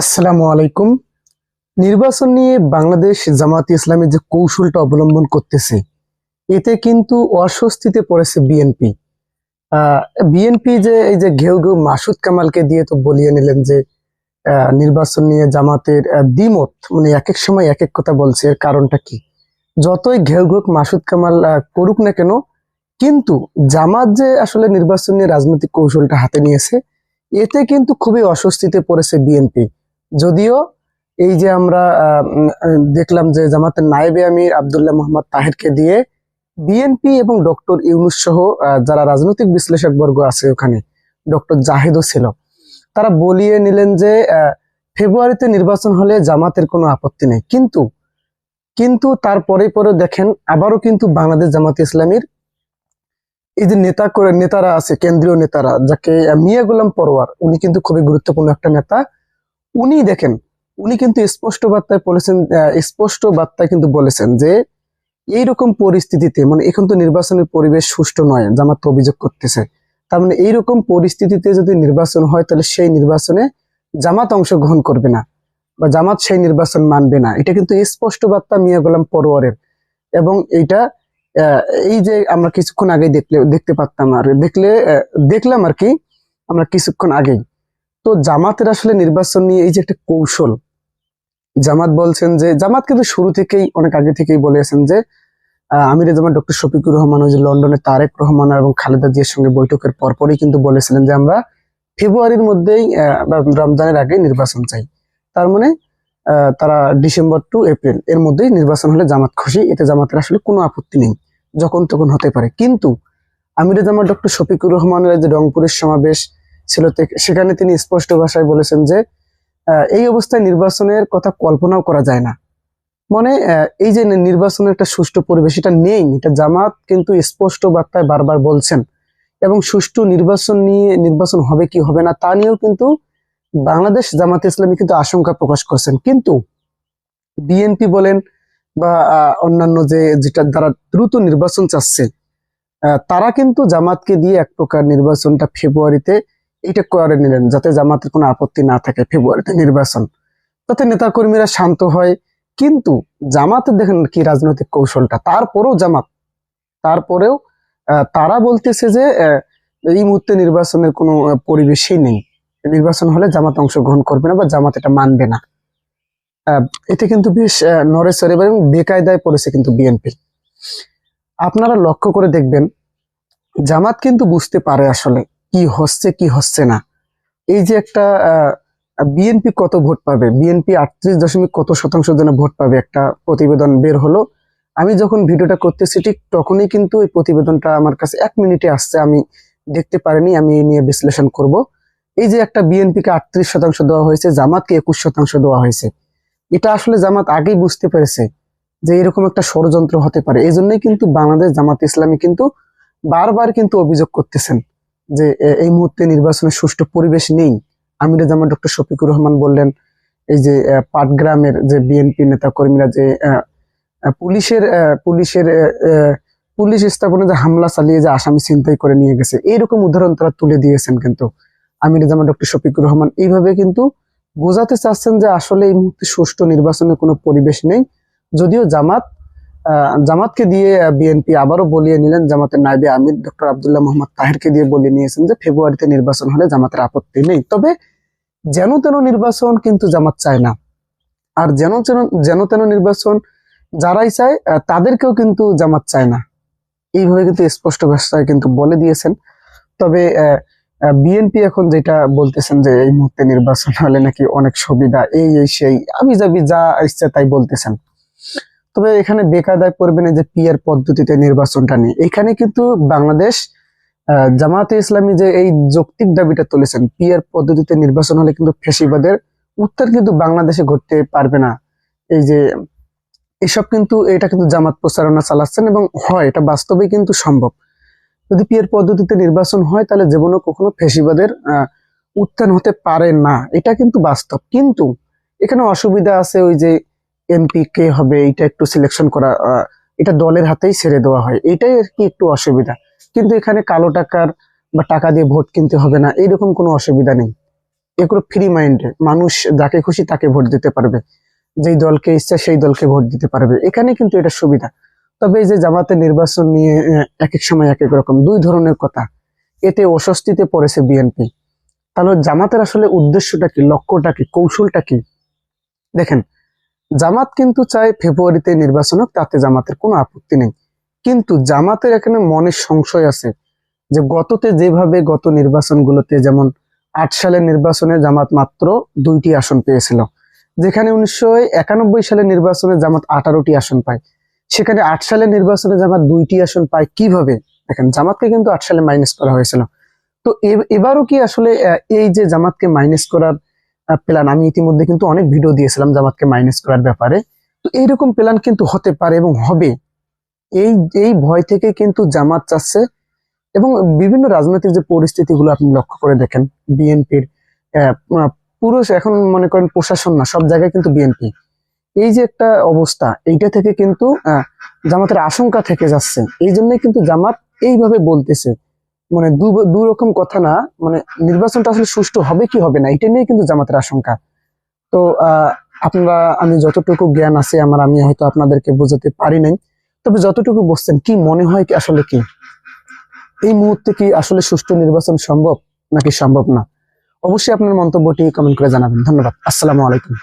আসসালামু আলাইকুম। নির্বাচন নিয়ে বাংলাদেশ জামাত ইসলামের যে কৌশলটা অবলম্বন করতেছে, এতে কিন্তু অস্বস্তিতে পড়েছে বিএনপি। বিএনপি যে এই যে ঘেউ ঘেউ মাসুদ কামালকে দিয়ে তো বলিয়ে নিলেন যে নির্বাচন নিয়ে জামাতের দ্বিমত মানে এক এক সময় এক এক কথা বলছে, এর কারণটা কি? যতই ঘেউ ঘেউ মাসুদ কামাল করুক না কেন, কিন্তু জামাত যে আসলে নির্বাচন নিয়ে রাজনৈতিক কৌশলটা হাতে নিয়েছে, এতে কিন্তু খুবই অস্বস্তিতে পড়েছে বিএনপি। যদিও এই যে আমরা দেখলাম যে জামাতের নায়েবে আমির আবদুল্লাহ মোহাম্মদ তাহেরকে দিয়ে বিএনপি এবং ডক্টর ইউনুস সহ যারা রাজনৈতিক বিশ্লেষক বর্গ আছে ওখানে, ডক্টর জাহিদও ছিল, তারা বলিয়ে নিলেন যে ফেব্রুয়ারিতে নির্বাচন হলে জামাতের কোনো আপত্তি নেই। কিন্তু কিন্তু তারপরে পরে দেখেন, আবারও কিন্তু বাংলাদেশ জামাত ইসলামীর এই যে নেতা করে, নেতারা আছে, কেন্দ্রীয় নেতারা, যাকে মিয়া গোলাম পরোয়ার, উনি কিন্তু খুবই গুরুত্বপূর্ণ একটা নেতা উনি দেখেন, উনি কিন্তু স্পষ্ট বার্তায় বলেছেন স্পষ্ট বার্তায় কিন্তু বলেছেন যে এইরকম পরিস্থিতিতে মানে এখন তো নির্বাচনের পরিবেশ সুষ্ঠু নয়, জামাত অভিযোগ করতেছে। তার মানে এইরকম পরিস্থিতিতে যদি নির্বাচন হয়, তাহলে সেই নির্বাচনে জামাত অংশগ্রহণ করবে না বা জামাত সেই নির্বাচন মানবে না। এটা কিন্তু স্পষ্ট বার্তা মিয়া গোলাম পরোয়ারের। এবং এইটা এই যে আমরা কিছুক্ষণ আগে দেখলে, দেখতে পারতাম আর, দেখলে দেখলাম আর কি, আমরা কিছুক্ষণ আগেই। জামাতের আসলে নির্বাচন নিয়ে এই যে একটা কৌশল, জামাত বলছেন যে, জামাত কিন্তু শুরু থেকেই, অনেক আগে থেকেই বলেছেন যে আমির জামাত ডক্টর শফিকুর রহমান ওই যে লন্ডনে তারেক রহমান এবং খালেদা জিয়ার সঙ্গে বৈঠকের পরপরই কিন্তু বলেছিলেন যে, আমরা ফেব্রুয়ারির মধ্যেই রমজানের আগে নির্বাচন চাই। তার মানে তারা ডিসেম্বর টু এপ্রিল এর মধ্যেই নির্বাচন হলে জামাত খুশি, এতে জামাতের আসলে কোনো আপত্তি নেই, যখন তখন হতে পারে। কিন্তু আমির জামাত ডক্টর শফিকুর রহমানের যে রংপুরের সমাবেশ ছিল সেখানে তিনি স্পষ্ট ভাষায় বলেছেন যে এই অবস্থায় নির্বাচনের কথা কল্পনাও করা যায় না। মানে এই যে নির্বাচনের একটা সুষ্ঠু পরিবেশ, এটা নেই, এটা জামাত কিন্তু স্পষ্ট বার্তায় বারবার বলছেন। এবং সুষ্ঠু নির্বাচন নিয়ে, নির্বাচন হবে কি হবে না, তা নিয়েও কিন্তু বাংলাদেশ জামাত ইসলামী কিন্তু আশঙ্কা প্রকাশ করছেন। কিন্তু বিএনপি বলেন বা অন্যান্য যে, যেটা দ্বারা দ্রুত নির্বাচন চাচ্ছে তারা কিন্তু জামাতকে দিয়ে এক প্রকার নির্বাচনটা ফেব্রুয়ারিতে এটা করে নিলেন যাতে জামাতের কোনো আপত্তি না থাকে ফেব্রুয়ারিতে নির্বাচন। যাতে নেতাকর্মীরা শান্ত হয়, কিন্তু জামাতের দেখেন কি রাজনৈতিক কৌশলটা। তারপরেও জামাত, তারপরেও তারা বলতেছে যে এই মুহূর্তে নির্বাচনের কোনো পরিবেশই নেই। নির্বাচন হলে জামাত অংশগ্রহণ করবে না বা জামাত এটা মানবে না। এতে কিন্তু বেশ নড়েচড়ে এবং বেকায়দায় পড়েছে কিন্তু বিএনপি। আপনারা লক্ষ্য করে দেখবেন, জামাত কিন্তু বুঝতে পারে আসলে কি হচ্ছে কি হচ্ছে না। এই যে একটা বিএনপি কত ভোট পাবে? বিএনপি আটত্রিশ দশমিক কত শতাংশ জন্য ভোট পাবে? একটা প্রতিবেদন বের হলো। আমি যখন ভিডিওটা করতেছি, ঠিক তখনই কিন্তু এই প্রতিবেদনটা আমার কাছে এক মিনিটে আসছে। আমি দেখতে পারিনি, আমি নিয়ে বিশ্লেষণ করব। এই যে একটা বিএনপিকে আটত্রিশ শতাংশ দেওয়া হয়েছে, জামাতকে একুশ শতাংশ দেওয়া হয়েছে। এটা আসলে জামাত আগেই বুঝতে পেরেছে যে এরকম একটা ষড়যন্ত্র হতে পারে। এই জন্যই কিন্তু বাংলাদেশ জামাত ইসলামী কিন্তু বারবার কিন্তু অভিযোগ করতেছেন। যে এই মুহূর্তে নির্বাচনের সুষ্ঠু পরিবেশ নেই। আমির জামান ডক্টর শফিকুর রহমান বললেন, এই যে পাটগ্রামের যে বিএনপি নেতা কর্মীরা যে পুলিশের পুলিশের পুলিশ স্থাপনে যে হামলা চালিয়ে যে আসামি ছিনতাই করে নিয়ে গেছে, এইরকম উদাহরণ তারা তুলে দিয়েছেন কিন্তু। আমির জামান ডক্টর শফিকুর রহমান, এইভাবে কিন্তু বোঝাতে চাচ্ছেন যে আসলে এই মুহূর্তে সুষ্ঠু নির্বাচনের কোনো পরিবেশ নেই। যদিও জামাত জামাতকে দিয়ে বিএনপি আবারও বলিয়ে নিলেন জামাতের নাইবে আমির ডক্টর আবদুল্লাহ মোহাম্মদ তাহেরকে দিয়ে বলিয়ে নিয়েছেন যে ফেব্রুয়ারিতে নির্বাচন হলে জামাতের আপত্তি নেই। তবে যেন তেন নির্বাচন কিন্তু জামাত চায় না। আর যেন যেন তেন নির্বাচন যারাই চায় তাদেরকেও কিন্তু জামাত চায় না। এইভাবে কিন্তু স্পষ্ট ভাষায় কিন্তু বলে দিয়েছেন। তবে বিএনপি এখন যেটা বলতেছেন যে এই মুহূর্তে নির্বাচন হলে নাকি অনেক সুবিধা, এই এই, সেই, আমি যাবি যা ইচ্ছে তাই বলতেছেন। তবে এখানে বেকায়দায় পড়বে না যে পিয়ার পদ্ধতিতে নির্বাচনটা নিয়ে। এখানে কিন্তু বাংলাদেশ জামাতে ইসলামী যে এই যৌক্তিক দাবিটা তুলেছেন পিয়ার পদ্ধতিতে নির্বাচন হলে কিন্তু ফেসিবাদের উত্তর কিন্তু বাংলাদেশে ঘটতে পারবে না। এই যে এসব কিন্তু এটা কিন্তু জামাত প্রচারণা চালাচ্ছেন এবং হয় এটা বাস্তবে কিন্তু সম্ভব। যদি পিয়ার পদ্ধতিতে নির্বাচন হয় তাহলে জীবনে কখনো ফেসিবাদের আহ, উত্থান হতে পারে না। এটা কিন্তু বাস্তব। কিন্তু এখানে অসুবিধা আছে ওই যে এমপি কে হবে এটা একটু সিলেকশন করা এটা দলের হাতেই ছেড়ে দেওয়া হয়। এটাই আর কি একটু অসুবিধা। কিন্তু এখানে কালো টাকার বা টাকা দিয়ে ভোট কিনতে হবে না, এইরকম কোনো অসুবিধা নেই। এগুলো ফ্রি মাইন্ডে মানুষ যাকে খুশি তাকে ভোট দিতে পারবে। যেই দলকে ইচ্ছা সেই দলকে ভোট দিতে পারবে। এখানে কিন্তু এটা সুবিধা। তবে এই যে জামাতের নির্বাচন নিয়ে এক এক সময় এক এক রকম, দুই ধরনের কথা। এতে অস্বস্তিতে পড়েছে বিএনপি তাহলে জামাতের আসলে উদ্দেশ্যটা কি, লক্ষ্যটা কি, কৌশলটা কি? দেখেন জামাত কিন্তু চায় ফেব্রুয়ারিতে নির্বাচন হোক, তাতে জামাতের কোনো আপত্তি নেই। কিন্তু জামাতের এখানে মনের সংশয় আছে যে গততে যেভাবে গত নির্বাচনগুলোতে যেমন আট সালের নির্বাচনে জামাত মাত্র দুইটি আসন পেয়েছিল, যেখানে উনিশশো একানব্বই সালের নির্বাচনে জামাত আঠারোটি আসন পায়। সেখানে আট সালের নির্বাচনে জামাত দুইটি আসন পায় কীভাবে? দেখেন, জামাতকে কিন্তু আট সালে মাইনাস করা হয়েছিল। তো এবারও কি আসলে এই যে জামাতকে মাইনাস করার প্ল্যান আমি ইতিমধ্যে কিন্তু অনেক ভিডিও দিয়েছিলাম জামাতকে মাইনাস করার ব্যাপারে। তো এইরকম প্ল্যান কিন্তু হতে পারে এবং হবে। এই এই ভয় থেকে কিন্তু জামাত চাচ্ছে এবং বিভিন্ন রাজনৈতিক যে পরিস্থিতিগুলো আপনি লক্ষ্য করে দেখেন, বিএনপির পুরো এখন মনে করেন প্রশাসন না, সব জায়গায় কিন্তু বিএনপি। এই যে একটা অবস্থা, এইটা থেকে কিন্তু জামাতের আশঙ্কা থেকে যাচ্ছে। এই জন্যই কিন্তু জামাত এইভাবে বলতেছে। মানে দু রকম কথা না মানে নির্বাচনটা আসলে সুষ্ঠু হবে কি হবে না, এটা নিয়ে কিন্তু জামাতের আশঙ্কা। তো আপনারা, আমি যতটুকু জ্ঞান আছে, আমার, আমি হয়তো আপনাদেরকে বোঝাতে পারি নাই। তবে যতটুকু বলছেন কি মনে হয় কি, আসলে কি? এই মুহূর্তে কি আসলে সুষ্ঠু নির্বাচন সম্ভব নাকি সম্ভব না? অবশ্যই আপনার মন্তব্যটি কমেন্ট করে জানাবেন। ধন্যবাদ। আসসালামু আলাইকুম।